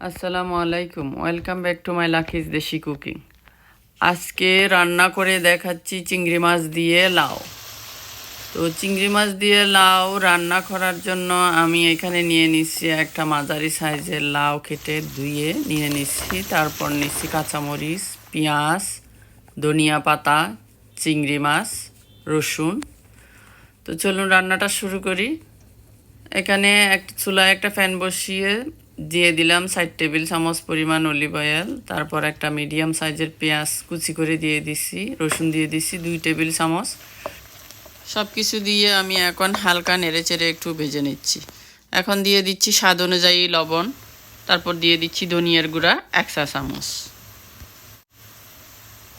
আসসালামু আলাইকুম। Welcome back to my Lucky's desi cooking আজকে রান্না করে দেখাচ্ছি চিংড়ি মাছ দিয়ে লাউ। তো চিংড়ি মাছ দিয়ে লাউ রান্না করার জন্য আমি এখানে নিয়ে নিচ্ছি একটা মাঝারি সাইজের লাউ কেটে ধুয়ে নিয়ে নিচ্ছি। তারপর নিচ্ছি কাঁচামরিচ, পেঁয়াজ, ধনিয়া পাতা, চিংড়ি মাছ, রসুন। তো চলুন রান্নাটা শুরু করি। এখানে এক চুলায় একটা ফ্যান বসিয়ে দিয়ে দিলাম ষাট টেবিল চামচ পরিমাণ অলিভ অয়েল তারপর একটা মিডিয়াম সাইজের পেঁয়াজ কুচি করে দিয়ে দিছি, রসুন দিয়ে দিছি, দুই টেবিল চামচ। সব কিছু দিয়ে আমি এখন হালকা নেড়ে চেড়ে একটু ভেজে নিচ্ছি। এখন দিয়ে দিচ্ছি স্বাদ অনুযায়ী লবণ, তারপর দিয়ে দিচ্ছি ধনিয়ার গুঁড়া, এক চা চামচ।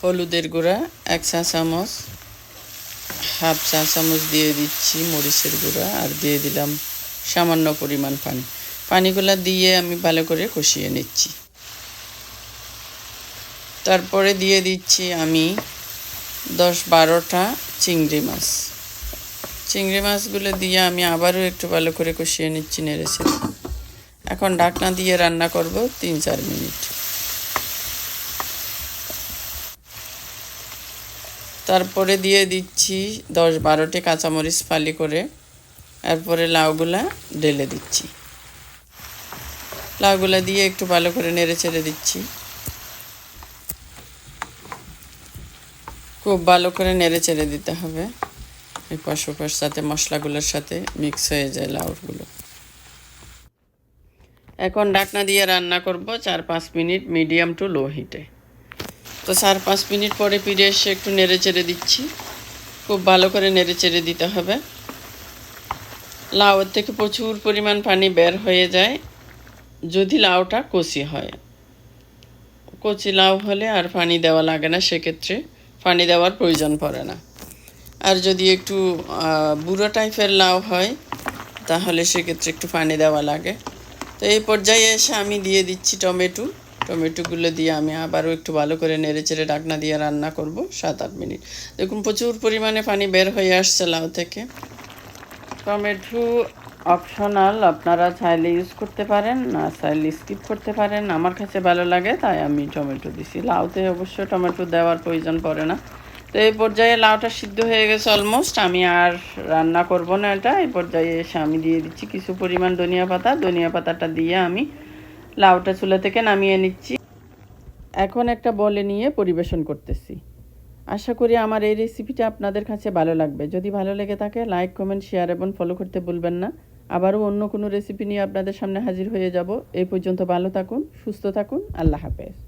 হলুদের গুঁড়া, এক চা চামচ। হাফ চা চামচ দিয়ে দিচ্ছি মরিচের গুঁড়া, আর দিয়ে দিলাম সামান্য পরিমাণ পানি। পানিগুলো দিয়ে আমি ভালো করে কষিয়ে নিচ্ছি। তারপরে দিয়ে দিচ্ছি আমি দশ বারোটা চিংড়ি মাছ। চিংড়ি মাছগুলো দিয়ে আমি আবারও একটু ভালো করে কষিয়ে নিচ্ছি নেড়েছে এখন ঢাকনা দিয়ে রান্না করব তিন চার মিনিট। তারপরে দিয়ে দিচ্ছি দশ বারোটি কাঁচামরিচ ফালি করে। তারপরে লাউগুলা ঢেলে দিচ্ছি। লাউগুলা দিয়ে একটু ভালো করে নেড়ে ছেড়ে দিচ্ছি। খুব ভালো করে নেড়ে চেড়ে দিতে হবে। এই পাশ ওপাশ সাথে মশলাগুলোর সাথে মিক্স হয়ে যায় লাউগুলো। এখন ডাকনা দিয়ে রান্না করব চার পাঁচ মিনিট মিডিয়াম টু লো হিটে তো চার পাঁচ মিনিট পরে ফিরে এসে একটু নেড়ে চেড়ে দিচ্ছি। খুব ভালো করে নেড়ে চেড়ে দিতে হবে। লাউয়ের থেকে প্রচুর পরিমাণ পানি বের হয়ে যায়। যদি লাউটা কচি হয়। কচি লাউ হলে আর পানি দেওয়া লাগে না, সেক্ষেত্রে পানি দেওয়ার প্রয়োজন পড়ে না। আর যদি একটু বুড়ো টাইপের লাউ হয়, তাহলে সেক্ষেত্রে একটু পানি দেওয়া লাগে। তো এই পর্যায়ে এসে আমি দিয়ে দিচ্ছি টমেটো। টমেটোগুলো দিয়ে আমি আবারও একটু ভালো করে নেড়ে চেড়ে ডাকনা দিয়ে রান্না করব সাত আট মিনিট। দেখুন, প্রচুর পরিমাণে পানি বের হয়ে আসছে লাউ থেকে। টমেটো অপশনাল আপনারা চাইলে ইউজ করতে পারেন, না চাইলে স্কিপ করতে পারেন। আমার কাছে ভালো লাগে, তাই আমি টমেটো দিছি। লাউতে অবশ্য টমেটো দেওয়ার প্রয়োজন পড়ে না। তো এই পর্যায়ে লাউটা সিদ্ধ হয়ে গেছে অলমোস্ট আমি আর রান্না করব না এটা। এই পর্যায়ে এসে আমি দিয়ে দিচ্ছি কিছু পরিমাণ ধনিয়া পাতা। ধনিয়া পাতাটা দিয়ে আমি লাউটা চুলা থেকে নামিয়ে নিচ্ছি। এখন একটা বলে নিয়ে পরিবেশন করতেছি। আশা করি আমার এই রেসিপিটা আপনাদের কাছে ভালো লাগবে। যদি ভালো লেগে থাকে লাইক কমেন্ট শেয়ার এবং ফলো করতে ভুলবেন না। আবারও অন্য কোনো রেসিপি নিয়ে আপনাদের সামনে হাজির হয়ে যাব। এই পর্যন্ত ভালো থাকুন, সুস্থ থাকুন, আল্লাহ হাফেজ।